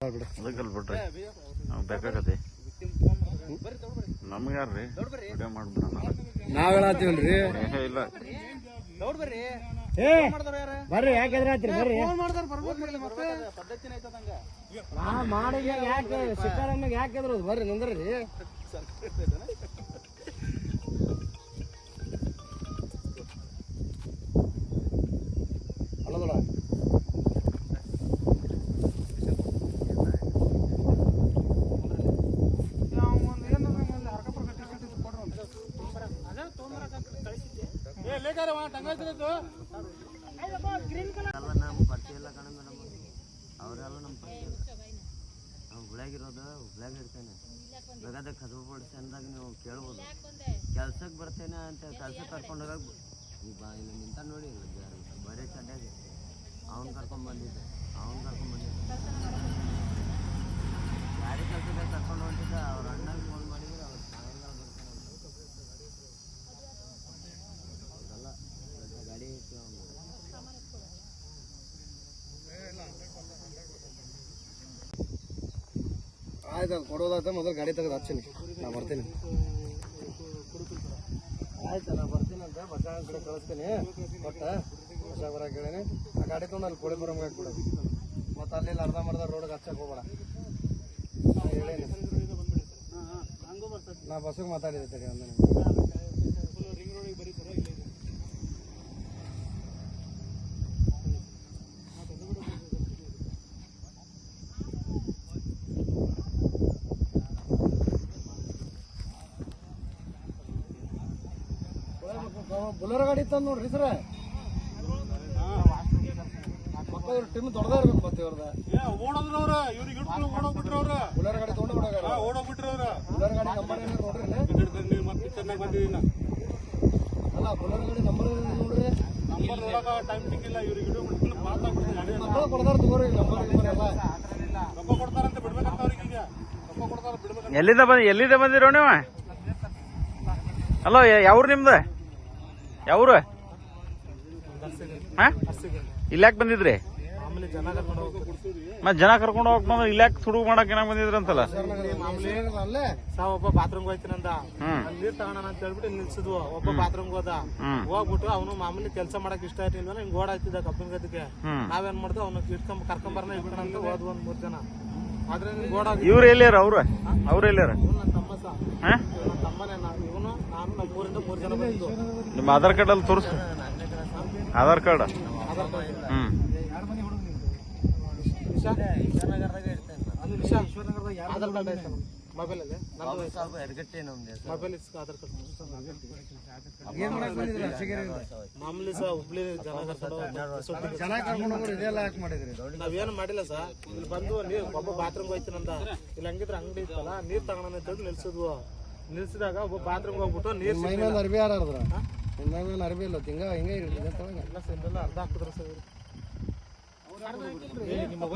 ಬಿಡ್ರಿ. ನಾವು ಬೇಕಾಗತ್ತೆ. ನಮ್ಗೆ ಯಾರ್ರಿ? ವಿಡಿಯೋ ಮಾಡ್ಬಿಡೋಣ. ನಾವ್ ಹೇಳತ್ತೀವಲ್ರಿ ಏ ಇಲ್ಲ. ಏ ಬರ್ರಿ ಯಾಕೆ ಎದ್ರಾತ್ರಿ ಬರ್ರಿ. ನಾ ಮಾಡಿದ ಯಾಕೆ ಬರ್ರಿ ನಿಂದ್ರಿ ನಮ್ಮ ಪರಿಚಯ ಇಲ್ಲ ಕಣ ಮೇಡಮ್ ಅವರೆಲ್ಲ ನಮ್ಮ ಪರಿಚಯ ನಾವು ಹುಬ್ಳ್ಯಾಗಿರೋದು ಹುಬ್ಳ್ಯಾಗ ಇರ್ತೇನೆ ಬೇಕಾದ್ರೆ ಕದ್ಬಿಟ್ಟು ಅಂದಾಗ ನೀವು ಕೇಳ್ಬೋದು ಕೆಲ್ಸಕ್ಕೆ ಬರ್ತೇನೆ ಅಂತ ಕೆಲ್ಸಕ್ಕೆ ಕರ್ಕೊಂಡು ಹೋಗಕ್ಕೆ ಈಗ ಬಾ ಇಲ್ಲಿ ನಿಂತ ನೋಡಿ ಬರೀ ಚಡ್ಡಾಗಿ ಅವ್ನು ಕರ್ಕೊಂಡ್ ಬಂದಿದ್ದೆ ಅವ್ನು ಕರ್ಕೊಂಡ್ ಬಂದಿದ್ದೆ ಗಾಡಿ ಕೆಲಸಕ್ಕೆ ಕರ್ಕೊಂಡು ಹೊಂಟಿದ್ದ ಅವ್ರ ಅಣ್ಣಗೆ ಫೋನ್ ಮಾಡಿದ್ರೆ ಅವ್ರು ಸಾಯಂಕಾಲ ಬರ್ತಾನೆ ಹೌದಲ್ಲ ದೊಡ್ಡ ಗಾಡಿ ಐತಿ ಅವ್ನು ಆಯ್ತು ಅಲ್ಲಿ ಕೊಡೋದಾಯ್ತು ಮೊದಲು ಗಾಡಿ ತೆಗೆದು ಹಚ್ಚಿನಿ. ನಾ ಬರ್ತೀನಿ. ಆಯ್ತು, ನಾ ಬರ್ತೀನಿ ಅಂತ ಬಸ್ ಕಡೆ ಕಳಿಸ್ತೀನಿ. ಬಟ್ ಬಸ್ ಬರಕ್ಕೆ ಹೇಳೀನಿ. ಆ ಗಾಡಿ ತೊಗೊಂಡು ಅಲ್ಲಿ ಕೋಳಿ ಬರೋ ಹಾಕ್ಬಿಡೋದು ಮತ್ತು ಅಲ್ಲಿ ಅರ್ಧ ಮರ್ಧ ರೋಡ್ಗೆ ಹಚ್ಚಕ್ಕೆ ಹೋಗ್ಬೇಡ. ಹೇಳೀನಿ. ನಾ ಬಸ್ಸಿಗೆ ಮಾತಾಡಿದೆ ತಡಿ ಒಂದು. ಬುಲರ್ ಗಾಡಿ ತಂದು ನೋಡ್ರಿ ಸರ. ಮಕ್ಕಳು ಟೀಮ್ ದೊಡ್ಡದ ಇರ್ಬೇಕು ಮತ್ತೆ ಇವ್ರದ. ಓಡೋದ್ರವ್ರ ಇವ್ರಿಗೆ ಹಿಡ್ಕೊಂಡು ಓಡೋಗ್ಬಿಟ್ರವ್ರ. ಬುಲರ್ ಗಾಡಿ ತೊಗೊಂಡು ಬಿಡೋಗಾರ ಓಡೋಗ್ಬಿಟ್ರವ್ರ. ಬುಲರ್ ಗಾಡಿ ನಂಬರ್ ಏನಾರು ನೋಡ್ರಿ ಇಲ್ಲಿ. ಮತ್ತೆ ಚೆನ್ನಾಗಿ ಬಂದಿದ್ದೀನ ಅಲ್ಲ ಬುಲರ್ ಗಾಡಿ ನಂಬರ್ ನೋಡ್ರಿ? ನಂಬರ್ ನೋಡಕ ಟೈಮ್ ಸಿಕ್ಕಿಲ್ಲ ಇವ್ರಿಗೆ ಹಿಡಿದು ಬಿಟ್ಕೊಂಡು ಮಾತಾಡ್ಬಿಟ್ಟು ಗಾಡಿ ಕೊಡ್ತಾರ ತಗೋರಿ ನಂಬರ್ ಗಿಂಬರ್ ಎಲ್ಲ ರೊಕ್ಕ ಕೊಡ್ತಾರಂತ ಬಿಡ್ಬೇಕಂತ ಅವ್ರಿಗೆ ಈಗ. ರೊಕ್ಕ ಕೊಡ್ತಾರ ಬಿಡ್ಬೇಕಂತ. ಎಲ್ಲಿಂದ ಬಂದ ಎಲ್ಲಿಂದ ಬಂದಿರೋ ನೀವು? ಅಲೋ ಯಾವ್ರು ನಿಮ್ದು? ಯಾವ್ರು? ಹಾ? ಇಲ್ಯಾಕ್ ಬಂದಿದ್ರಿ? ಮತ್ ಜನ ಕರ್ಕೊಂಡು ಹೋಗಕ್ ಬಂದ್ರೆ ಇಲ್ಯಾಕ್ ಸುಡುಗು ಮಾಡಕ್ ಏನಾಗ ಬಂದಿದ್ರಿ ಅಂತಲ್ಲ? ಮಾಮೂಲಿ ಅಲ್ಲೇ. ಸಾ ಒಬ್ಬ ಬಾತ್ರೂಮ್ ಹೋಯ್ತೀನಂತ ನೀರ್ ತಗೋಣ ಅಂತ ಹೇಳ್ಬಿಟ್ಟು ನಿಲ್ಸಿದ್ವು. ಒಬ್ಬ ಬಾತ್ರೂಮ್ ಹೋದ. ಹೋಗ್ಬಿಟ್ಟು ಅವನು ಮಾಮೂಲಿ ಕೆಲಸ ಮಾಡಕ್ ಇಷ್ಟ ಇರ್ಲಿಲ್ಲ ಹಿಂಗ್ ಓಡಾಯ್ತಿದ್ದ ಕಬ್ಬಿನ ಗದ್ದಕ್ಕೆ ಹ್ಮ್. ನಾವೇನ್ ಮಾಡ್ದು ಅವ್ನ ಇಟ್ಕೊಂಡ್ ಕರ್ಕೊಂಬರ್ನ ಇಟ್ಕೊಂಡ್ ಅಂತ ಹೋದ್ವು ಒಂದ್ ಮೂರ್ ಜನ. ಆದ್ರೆ ಗೋಡ ಇವ್ರು ಎಲ್ಲಿಯಾರ ಅವ್ರ? ಅವ್ರ ಎಲ್ಲಿಯಾರ ನಮ್ಮ ಆಧಾರ್ ಕಾರ್ಡ್ ಅಲ್ಲಿ ತೋರಿಸು. ಆಧಾರ್ ಕಾರ್ಡ್. ಹ್ಮ್? ಮಾಮೂಲಿ ಸಹ ಹುಬ್ಳಿ ನಾವೇನು ಮಾಡಿಲ್ಲ ಸರ್. ಇಲ್ಲಿ ಬಂದು ನೀರು ಒಬ್ಬ ಬಾತ್ರೂಮ್ ಹೋಯ್ತಾನಂದ. ಇಲ್ಲಿ ಹಂಗಿದ್ರೆ ಅಂಗಡಿ ಇತ್ತಲ್ಲ ನೀರ್ ತಗೊಂಡ್ ನಿಲ್ಸಿದ್ವು. ನಿಲ್ಸಿದಾಗ ಒಬ್ಬ ಬಾತ್ರೂಮ್ ಹೋಗ್ಬಿಟ್ಟು ನೀರು ಮೈ ಮೇಲೆ ಅರ್ಬಿ ನಿಮ್ಮ ಮೈ ಮೇಲೆ ಅರ್ಬಿ ಇಲ್ಲ ಹಿಂಗ ಹಿಂಗೆ ಸಿಂದಲ್ಲ ಅರ್ಧ ಹಾಕಿದ್ರು ಸರ್.